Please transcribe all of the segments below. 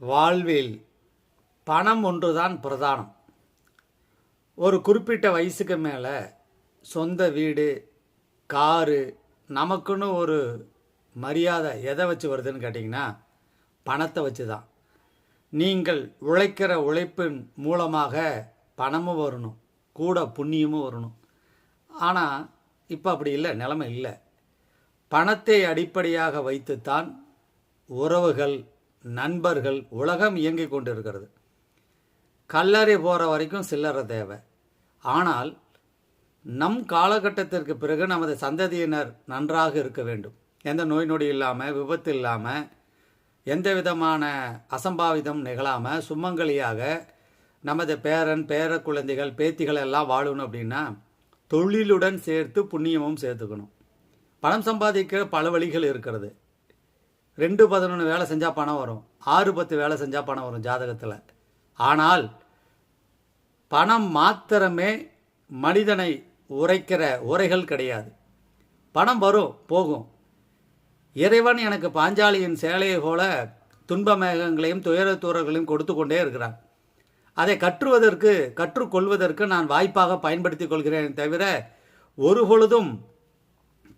வாழ்வில் பணம் ஒன்று தான் பிரதானம். ஒரு குறிப்பிட்ட வயசுக்கு மேலே சொந்த வீடு காரு நமக்குன்னு ஒரு மரியாதை எதை வச்சு வருதுன்னு கேட்டிங்கன்னா பணத்தை வச்சு தான் நீங்கள் உழைக்கிற உழைப்பின் மூலமாக பணமும் வரணும் கூட புண்ணியமும் வரணும். ஆனால் இப்போ அப்படி இல்லை நிலைமை இல்லை. பணத்தை அடிப்படையாக வைத்துத்தான் உறவுகள் நண்பர்கள் உலகம் இயங்கிக் கொண்டிருக்கிறது. கல்லறை போகிற வரைக்கும் சில்லறை தேவை. ஆனால் நம் காலகட்டத்திற்கு பிறகு நமது சந்ததியினர் நன்றாக இருக்க வேண்டும். எந்த நோய் நொடி இல்லாமல் விபத்து இல்லாமல் எந்த விதமான அசம்பாவிதம் நிகழாமல் சுமங்கலியாக நமது பேரன் பேர குழந்தைகள் பேத்திகள் எல்லாம் வாழணும் அப்படின்னா தொழிலுடன் சேர்த்து புண்ணியமும் சேர்த்துக்கணும். பணம் சம்பாதிக்க பல வழிகள் இருக்கிறது. ரெண்டு பதினொன்று வேலை செஞ்சால் பணம் வரும். ஆறு பத்து வேலை செஞ்சால் பணம் வரும் ஜாதகத்தில். ஆனால் பணம் மாத்திரமே மனிதனை உரைக்கிற உரைகள் கிடையாது. பணம் வரும் போகும். இறைவன் எனக்கு பாஞ்சாலியின் சேலையை போல துன்ப மேகங்களையும் துயரத்தூரர்களையும் கொடுத்து கொண்டே இருக்கிறான். அதை கற்றுவதற்கு கற்றுக்கொள்வதற்கு நான் வாய்ப்பாக பயன்படுத்திக் கொள்கிறேன் தவிர ஒரு பொழுதும்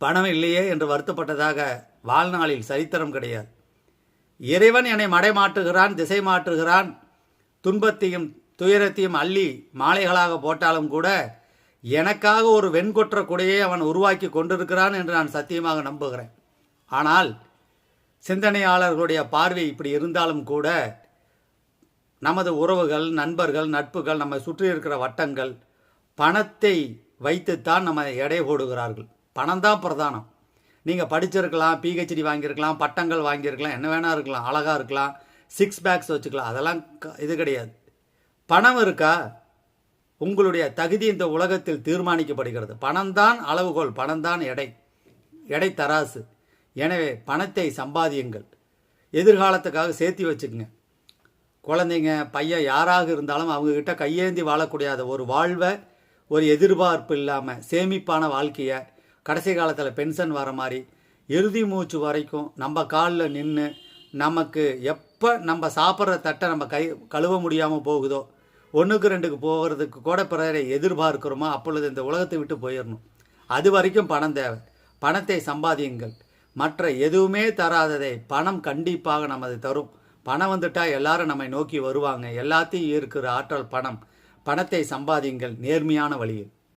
பணம் இல்லையே என்று வருத்தப்பட்டதாக வாழ்நாளில் சரித்திரம் கிடையாது. இறைவன் என்னை மடை மாற்றுகிறான் திசை மாற்றுகிறான். துன்பத்தையும் துயரத்தையும் அள்ளி மாலைகளாக போட்டாலும் கூட எனக்காக ஒரு வெண்கொற்ற குடையை அவன் உருவாக்கி கொண்டிருக்கிறான் என்று நான் சத்தியமாக நம்புகிறேன். ஆனால் சிந்தனையாளர்களுடைய பார்வை இப்படி இருந்தாலும் கூட நமது உறவுகள் நண்பர்கள் நட்புகள் நம்மை சுற்றி இருக்கிற வட்டங்கள் பணத்தை வைத்துத்தான் நம்ம எடை போடுகிறார்கள். பணம் தான் பிரதானம். நீங்கள் படிச்சிருக்கலாம் பிஹெச்டி வாங்கியிருக்கலாம் பட்டங்கள் வாங்கியிருக்கலாம் என்ன வேணால் இருக்கலாம் அழகாக இருக்கலாம் சிக்ஸ் பேக்ஸ் வச்சுக்கலாம் அதெல்லாம் க- இது கிடையாது. பணம் இருக்கா? உங்களுடைய தகுதி இந்த உலகத்தில் தீர்மானிக்கப்படுகிறது. பணம் தான் அளவுகோல் பணம்தான் எடை எடை தராசு. எனவே பணத்தை சம்பாதியுங்கள். எதிர்காலத்துக்காக சேர்த்து வச்சுக்கோங்க. குழந்தைங்க பையன் யாராக இருந்தாலும் அவங்கக்கிட்ட கையேந்தி வாழக்கூடிய ஒரு வாழ்வை ஒரு எதிர்பார்ப்பு இல்லாமல் சேமிப்பான வாழ்க்கையை கடைசி காலத்தில் பென்ஷன் வர மாதிரி இறுதி மூச்சு வரைக்கும் நம்ம காலில் நின்று நமக்கு எப்போ நம்ம சாப்பிட்ற தட்டை நம்ம கை கழுவ முடியாமல் போகுதோ ஒன்றுக்கு ரெண்டுக்கு போகிறதுக்கு கூட பிறரை எதிர்பார்க்கிறோமோ அப்பொழுது இந்த உலகத்தை விட்டு போயிடணும். அது வரைக்கும் பணம் தேவை. பணத்தை சம்பாதியுங்கள். மற்ற எதுவுமே தராததை பணம் கண்டிப்பாக நமது தரும். பணம் வந்துட்டால் எல்லாரும் நம்மை நோக்கி வருவாங்க. எல்லாத்தையும் ஈர்க்கிற ஆற்றல் பணம். பணத்தை சம்பாதியுங்கள் நேர்மையான வழியில்.